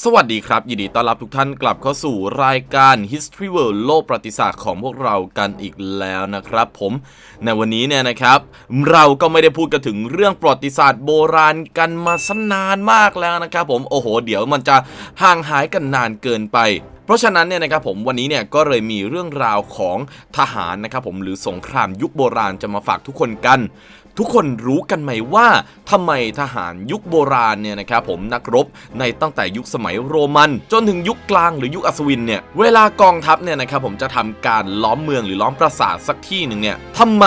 สวัสดีครับ ยินดีต้อนรับทุกท่านกลับเข้าสู่รายการ History World โลกประวัติศาสตร์ของพวกเรากันอีกแล้วนะครับ ผมในวันนี้เนี่ยนะครับ เราก็ไม่ได้พูดกันถึงเรื่องประวัติศาสตร์โบราณกันมาสนานมากแล้วนะครับ ผมโอ้โห เดี๋ยวมันจะห่างหายกันนานเกินไปเพราะฉะนั้นเนี่ยนะครับผมวันนี้เนี่ยก็เลยมีเรื่องราวของทหารนะครับผมหรือสงครามยุคโบราณจะมาฝากทุกคนกัน ทุกคนรู้กันไหมว่าทำไมทหารยุคโบราณเนี่ยนะครับผมนักรบในตั้งแต่ยุคสมัยโรมัน จนถึงยุคกลางหรือยุคอัศวินเนี่ยเวลากองทัพเนี่ยนะครับผมจะทำการล้อมเมืองหรือล้อมปราสาทสักที่หนึ่งเนี่ยทำไม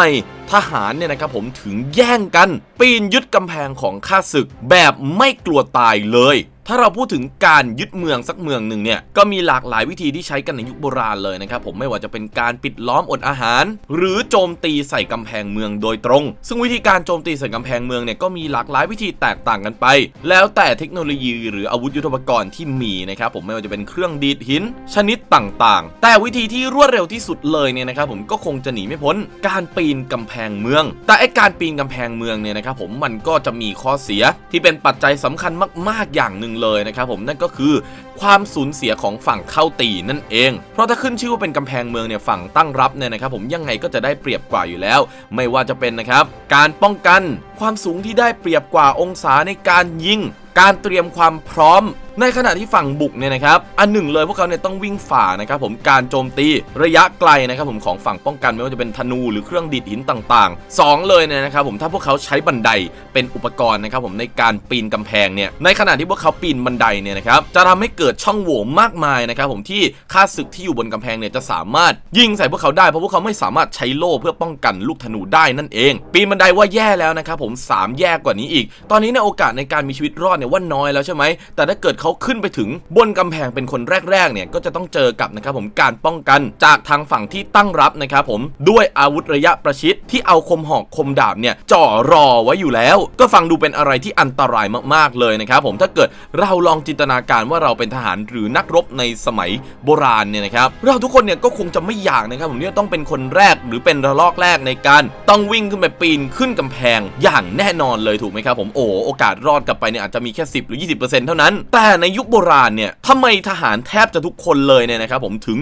ทหารเนี่ยนะครับผมถึงแย่งกัน ปีนยึดกำแพงของข้าศึกแบบไม่กลัวตายเลย ถ้าเราพูดถึงการยึดเมืองสักเมืองหนึ่งเนี่ยก็มีหลากหลายวิธีที่ใช้กันในยุคโบราณเลยนะครับผมไม่ว่าจะเป็นการปิดล้อมอดอาหาร หรือโจมตีใส่กำแพงเมืองโดยตรง ซึ่งวิธีการโจมตีใส่กำแพงเมืองเนี่ยก็มีหลากหลายวิธีแตกต่างกันไป แล้วแต่เทคโนโลยีหรืออาวุธยุทโธปกรณ์ที่มีนะครับผมไม่ว่าจะเป็นเครื่องดีดหิน ชนิดต่างๆ แต่วิธีที่รวดเร็วที่สุดเลยเนี่ยนะครับผมก็คงจะหนีไม่พ้น การปีนกำแพงเมือง แต่ไอการปีนกำแพงเมืองเนี่ยนะครับผมมันก็จะมีข้อเสียที่เป็นปัจจัยสำคัญมากๆอย่างหนึ่งเลยนะครับผมนั่นก็คือความสูญเสียของฝั่งเข้าตีนั่นเอง เพราะถ้าขึ้นชื่อว่าเป็นกำแพงเมืองเนี่ยฝั่งตั้งรับเนี่ยนะครับผมยังไงก็จะได้เปรียบกว่าอยู่แล้ว ไม่ว่าจะเป็นนะครับการป้องกันความสูงที่ได้เปรียบกว่าองศาในการยิง การเตรียมความพร้อม ในขณะที่ฝั่งบุกเนี่ยนะครับอันหนึ่งเลยพวกเขาเนี่ยต้องวิ่งฝ่านะครับผมการโจมตีระยะไกลนะครับผมของฝั่งป้องกันไม่ว่าจะเป็นธนูหรือเครื่องดีดหินต่างๆสองเลยเนี่ยนะครับผมถ้าพวกเขาใช้บันไดเป็นอุปกรณ์นะครับผมในการปีนกำแพงเนี่ยในขณะที่พวกเขาปีนบันไดเนี่ยนะครับจะทำให้เกิดช่องโหว่มากมายนะครับผมที่ข้าศึกที่อยู่บนกำแพงเนี่ยจะสามารถยิงใส่พวกเขาได้เพราะพวกเขาไม่สามารถใช้โล่เพื่อป้องกันลูกธนูได้นั่นเอง ปีนบันไดว่าแย่แล้วนะครับผมสามแย่กว่านี้อีก ตอนนี้ในโอกาสในการมีชีวิตรอดเนี่ยว่าน้อยแล้วใช่ไหมแต่ถ้าเกิดเขาขึ้นไปถึงบนกำแพงเป็นคนแรกๆเนี่ยก็จะต้องเจอกับนะครับผมการป้องกันจากทางฝั่งที่ตั้งรับนะครับผมด้วยอาวุธระยะประชิดที่เอาคมหอกคมดาบเนี่ยจ่อรอไว้อยู่แล้ว ก็ฟังดูเป็นอะไรที่อันตรายมากๆเลยนะครับผมถ้าเกิดเราลองจินตนาการว่าเราเป็นทหารหรือนักรบในสมัยโบราณเนี่ยนะครับเราทุกคนเนี่ยก็คงจะไม่อยากนะครับผมเนี่ยต้องเป็นคนแรกหรือเป็นระลอกแรกในการต้องวิ่งขึ้นไปปีนขึ้นกำแพงอย่างแน่นอนเลยถูกไหมครับผมโอ้โอกาสรอดกลับไปเนี่ยอาจจะมีแค่ 10 หรือ 20%เท่านั้น แต่ในยุคโบราณเนี่ยทำไมทหารแทบจะทุกคนเลยเนี่ยนะครับผมถึง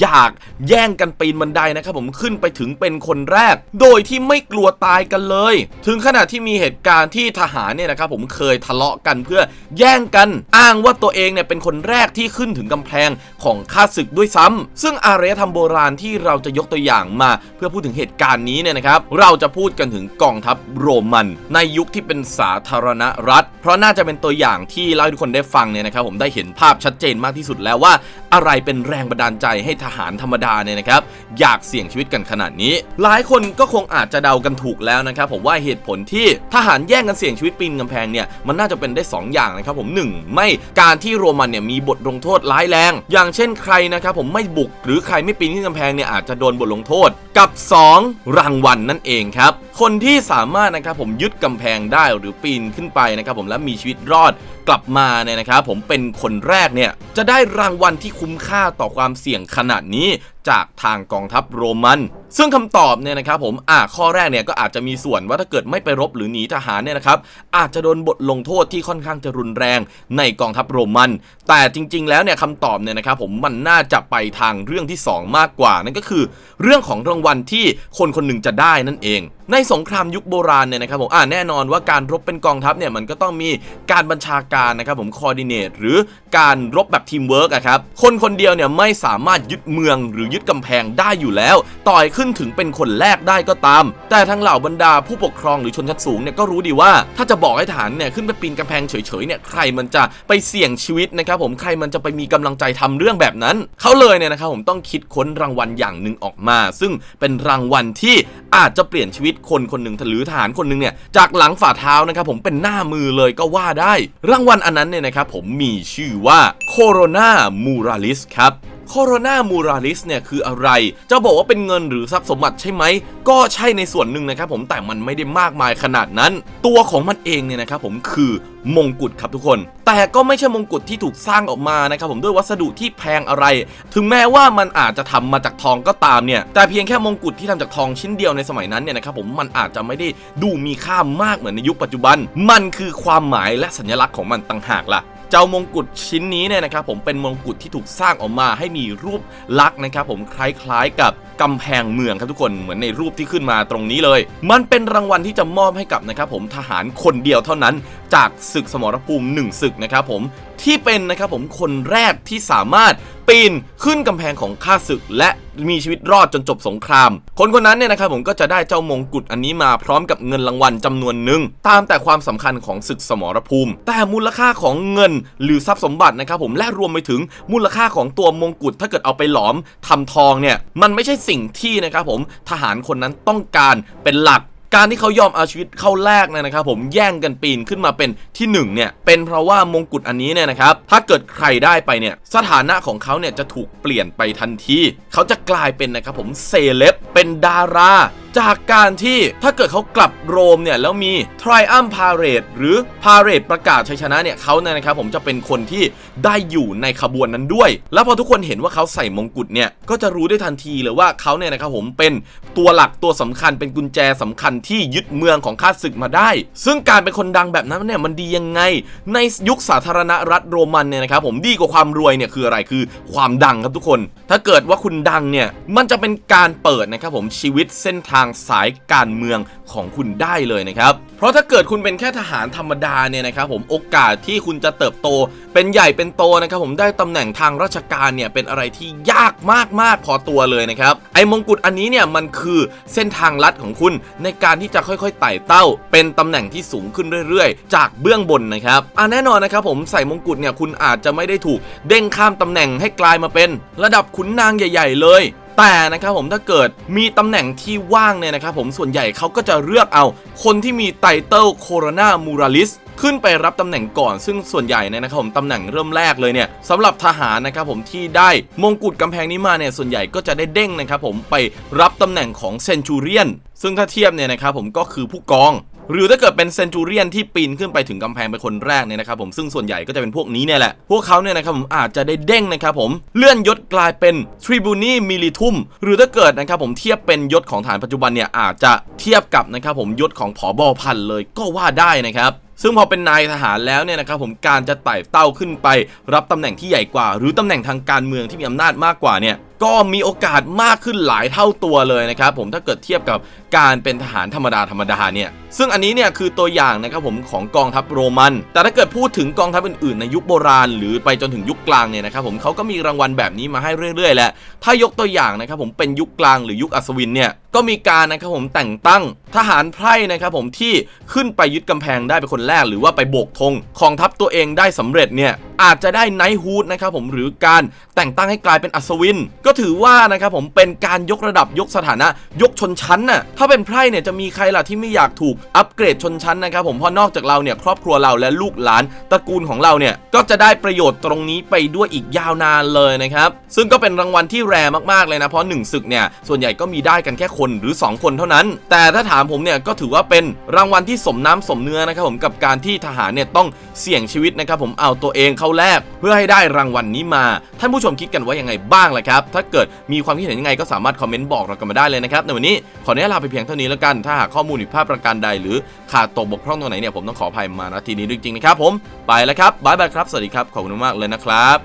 อยากแย่งกันปีนบันไดนะครับผมขึ้นไปถึงเป็นคนแรก โดยที่ไม่กลัวตายกันเลย ถึงขนาดที่มีเหตุการณ์ที่ทหารเนี่ยนะครับผมเคยทะเลาะกันเพื่อแย่งกันอ้างว่าตัวเองเนี่ยเป็นคนแรกที่ขึ้นถึงกำแพงของข้าศึกด้วยซ้ำซึ่งอารยธรรมโบราณที่เราจะยกตัวอย่างมา เพื่อพูดถึงเหตุการณ์นี้เนี่ยนะครับเราจะพูดกันถึงกองทัพโรมัน ในยุคที่เป็นสาธารณรัฐ เพราะน่าจะเป็นตัวอย่างที่เล่าให้ทุกคนได้ฟังเนี่ยนะครับผมได้เห็นภาพชัดเจนมากที่สุดแล้วว่าอะไรเป็นแรงบันดาลใจให้ทหารธรรมดาเนี่ยนะครับ อยากเสี่ยงชีวิตกันขนาดนี้ หลายคนก็คงอาจจะเดากันถูกแล้วนะครับ ผมว่าเหตุผลที่ทหารแย่งกันเสี่ยงชีวิตปีนกำแพงเนี่ยมันน่าจะเป็นได้ 2 อย่างนะครับ ผมหนึ่งไม่การที่โรมันเนี่ยมีบทลงโทษร้ายแรง อย่างเช่นใครนะครับผมไม่บุกหรือใครไม่ปีนขึ้นกำแพงเนี่ยอาจจะโดนบทลงโทษกับ 2 รางวัลนนั่นเองครับคนที่สามารถนะครับผมยึดกำแพงได้หรือปีนขึ้นไปนะครับผมและมีชีวิตรอดกลับมาเนี่ยนะครับผมเป็นคนแรกเนี่ยจะได้รางวัลที่คุ้มค่าต่อความเสี่ยงขนาดนี้ จากทางกองทัพโรมัน ซึ่งคำตอบเนี่ยนะครับผมอ่าข้อแรกเนี่ยก็อาจจะมีส่วนว่าถ้าเกิดไม่ไปรบหรือหนีทหารเนี่ยนะครับอาจจะโดนบทลงโทษที่ค่อนข้างจะรุนแรงในกองทัพโรมัน แต่จริง ๆ แล้วเนี่ยคำตอบเนี่ยนะครับผมมันน่าจะไปทางเรื่องที่ 2 มากกว่า นั่นก็คือ เรื่องของรางวัลที่คนคนหนึ่งจะได้นั่นเองในสงครามยุคโบราณเนี่ยนะครับผมอ่าแน่นอนว่าการรบเป็นกองทัพเนี่ยมันก็ต้องมีการบัญชาการนะครับผมคอร์ดิเนตหรือการรบแบบทีมเวิร์กอะครับคนคนเดียวเนี่ยไม่สามารถยึดเมืองหรือยึดกำแพงได้อยู่แล้ว ต่อยขึ้นถึงเป็นคนแรกได้ก็ตาม แต่ทั้งเหล่าบรรดาผู้ปกครองหรือชนชั้นสูงเนี่ยก็รู้ดีว่า ถ้าจะบอกให้ฐานเนี่ยขึ้นไปปีนกำแพงเฉยๆเนี่ยใครมันจะไปเสี่ยงชีวิตนะครับผมใครมันจะไปมีกำลังใจทำเรื่องแบบนั้น เขาเลยเนี่ยนะครับผมต้องคิดค้นรางวัลอย่างหนึ่งออกมา ซึ่งเป็นรางวัลที่อาจจะเปลี่ยนชีวิตคนคนหนึ่งหรือทหารคนหนึ่งเนี่ยจากหลังฝ่าเท้านะครับผมเป็นหน้ามือเลยก็ว่าได้ รางวัลอันนั้นเนี่ยนะครับผมมีชื่อว่าโคโรนามูราลิสครับ โคโรนามูราลิสเนี่ยคืออะไร จะบอกว่าเป็นเงินหรือทรัพย์สมบัติใช่ไหม ก็ใช่ในส่วนหนึ่งนะครับผมแต่มันไม่ได้มากมายขนาดนั้น ตัวของมันเองเนี่ยนะครับผมคือมงกุฎครับทุกคน แต่ก็ไม่ใช่มงกุฎที่ถูกสร้างออกมานะครับผมด้วยวัสดุที่แพงอะไร ถึงแม้ว่ามันอาจจะทำมาจากทองก็ตามเนี่ย แต่เพียงแค่มงกุฎที่ทำจากทองชิ้นเดียวในสมัยนั้นเนี่ยนะครับผมมันอาจจะไม่ได้ดูมีค่ามากเหมือนในยุคปัจจุบัน มันคือความหมายและสัญลักษณ์ของมันต่างหากล่ะ เจ้ามงกุฎชิ้นนี้เนี่ยนะครับผมเป็นมงกุฎที่ถูกสร้างออกมาให้มีรูปลักษณ์นะครับผมคล้ายๆกับกำแพงเมืองครับทุกคนเหมือนในรูปที่ขึ้นมาตรงนี้เลย มันเป็นรางวัลที่จะมอบให้กับนะครับผมทหารคนเดียวเท่านั้น จากศึกสมรภูมิหนึ่งศึกนะครับผมที่เป็นนะครับผมคนแรกที่สามารถปีนขึ้นกำแพงของข้าศึกและ มีชีวิตรอดจนจบสงคราม คนคนนั้นเนี่ยนะครับผมก็จะได้เจ้ามงกุฎอันนี้มาพร้อมกับเงินรางวัลจำนวนหนึ่งตามแต่ความสำคัญของศึกสมรภูมิ แต่มูลค่าของเงินหรือทรัพย์สมบัตินะครับผมและรวมไปถึงมูลค่าของตัวมงกุฎถ้าเกิดเอาไปหลอมทำทองเนี่ยมันไม่ใช่สิ่งที่นะครับผมทหารคนนั้นต้องการเป็นหลัก การที่เขายอมเอาชีวิตเข้าแลกเนี่ยนะครับผมแย่งกันปีนขึ้นมาเป็นที่หนึ่งเนี่ยเป็นเพราะว่ามงกุฎอันนี้เนี่ยนะครับถ้าเกิดใครได้ไปเนี่ยสถานะของเขาเนี่ยจะถูกเปลี่ยนไปทันที เขาจะกลายเป็นนะครับผมเซเลบเป็นดาราจากการที่ถ้าเกิดเขากลับโรมเนี่ยแล้วมี Triumph Parade หรือ Parade ประกาศชัยชนะเนี่ยเขาเนี่ยนะครับผมจะเป็นคนที่ได้อยู่ในขบวนนั้นด้วย แล้วพอทุกคนเห็นว่าเขาใส่มงกุฎเนี่ยก็จะรู้ได้ทันทีเลยว่าเขาเนี่ยนะครับผมเป็นตัวหลักตัวสำคัญเป็นกุญแจสำคัญที่ยึดเมืองของข้าศึกมาได้ ซึ่งการเป็นคนดังแบบนั้นเนี่ยมันดียังไง ในยุคสาธารณรัฐโรมันเนี่ยนะครับผมดีกว่าความรวยเนี่ยคืออะไรคือความดังครับทุกคน ถ้าเกิดว่าคุณดังเนี่ยมันจะเป็นการเปิดนะครับผมชีวิตเส้นทางางสายการเมืองของคุณได้เลยนะครับ เพราะถ้าเกิดคุณเป็นแค่ทหารธรรมดาเนี่ยนะครับผมโอกาสที่คุณจะเติบโต เป็นใหญ่เป็นโตนะครับผมได้ตำแหน่งทางราชการเนี่ยเป็นอะไรที่ยากมากๆพอตัวเลยนะครับไอ้มงกุฎอันนี้เนี่ยมันคือเส้นทางลัดของคุณในการที่จะค่อยๆไต่เต้า เป็นตำแหน่งที่สูงขึ้นเรื่อยๆ จากเบื้องบนนะครับอะแน่นอนนะครับผมใส่มงกุฎเนี่ยคุณอาจจะไม่ได้ถูก เด้งข้ามตำแหน่งให้กลายมาเป็น ระดับขุนนางใหญ่ ๆ เลย แต่นะครับผมถ้าเกิดมีตำแหน่งที่ว่างเนี่ยนะครับผมส่วนใหญ่เขาก็จะเลือกเอาคนที่มีไตเติลโคโรนามูราลิสขึ้นไปรับตำแหน่งก่อนซึ่งส่วนใหญ่เนี่ยนะครับผมตำแหน่งเริ่มแรกเลยเนี่ยสำหรับทหารนะครับผมที่ได้มงกุฎกำแพงนี้มาเนี่ยส่วนใหญ่ก็จะได้เด้งนะครับผมไปรับตำแหน่งของเซนจูเรียนซึ่งถ้าเทียบเนี่ยนะครับผมก็คือผู้กอง หรือถ้าเกิดเป็นเซนจูเรียนที่ปีนขึ้นไปถึงกำแพงเป็นคนแรกเนี่ยนะครับผมซึ่งส่วนใหญ่ก็จะเป็นพวกนี้เนี่ยแหละ พวกเขาเนี่ยนะครับผมอาจจะได้เด้งนะครับผมเลื่อนยศกลายเป็นทริบูนีมิลิทุมหรือถ้าเกิดนะครับผมเทียบเป็นยศของฐานปัจจุบันเนี่ยอาจจะเทียบกับนะครับผมยศของผอบอพันเลยก็ว่าได้นะครับซึ่งพอเป็นนายทหารแล้วเนี่ยนะครับผมการจะไต่เต้าขึ้นไป รับตำแหน่งที่ใหญ่กว่า หรือตำแหน่งทางการเมืองที่มีอำนาจมากกว่าเนี่ย ก็มีโอกาสมากขึ้นหลายเท่าตัวเลยนะครับผมถ้าเกิดเทียบกับการเป็นทหารธรรมดาธรรมดาเนี่ยซึ่งอันนี้เนี่ยคือตัวอย่างนะครับผมของกองทัพโรมัน แต่ถ้าเกิดพูดถึงกองทัพอื่นๆในยุคโบราณ หรือไปจนถึงยุคกลางเนี่ยนะครับผมเขาก็มีรางวัลแบบนี้มาให้เรื่อยๆแหละถ้ายกตัวอย่างนะครับผมเป็นยุคกลางหรือยุคอัศวินเนี่ยก็มีการนะครับผมแต่งตั้งทหารไพร่นะครับผมที่ขึ้นไปยึดกำแพงได้เป็นคนแรก หรือว่าไปโบกธงของทัพตัวเองได้สำเร็จเนี่ย อาจจะได้ไนท์ฮูดนะครับผมหรือการแต่งตั้งให้กลายเป็นอัศวิน ก็ถือว่านะครับผมเป็นการยกระดับยกสถานะ ยกชนชั้นน่ะถ้าเป็นไพร่เนี่ยจะมีใครล่ะที่ไม่อยากถูกอัปเกรดชนชั้นนะครับผมเพราะนอกจากเราเนี่ยครอบครัวเราและลูกหลานตระกูลของเราเนี่ยก็จะได้ประโยชน์ตรงนี้ไปด้วยอีกยาวนานเลยนะครับซึ่งก็เป็นรางวัลที่แรมากๆเลยนะเพราะหนึ่งศึกเนี่ยส่วนใหญ่ก็มีได้กันแค่คนหรือ 2 คนเท่านั้น แต่ถ้าถามผมเนี่ยก็ถือว่าเป็นรางวัลที่สมน้ำสมเนื้อนะครับผมกับการที่ทหารเนี่ยต้องเสี่ยงชีวิตนะครับผมเอาตัวเองเข้าแลกเพื่อให้ได้รางวัลนี้มา ท่านผู้ชมคิดกันว่ายังไงบ้างล่ะครับ ถ้าเกิดมีความคิดเห็นยังไงก็สามารถคอมเมนต์บอกเรากันมาได้เลยนะครับในวันนี้ขออนุญาตลาไปเพียงเท่านี้แล้วกัน ถ้าหากข้อมูลผิดพลาดประการใด หรือขาดตกบกพร่องตรงไหนเนี่ยผมต้องขออภัยมาณทีนี้ด้วยจริงๆนะครับผมไปแล้วครับบายบายครับสวัสดีครับขอบคุณมากเลยนะครับ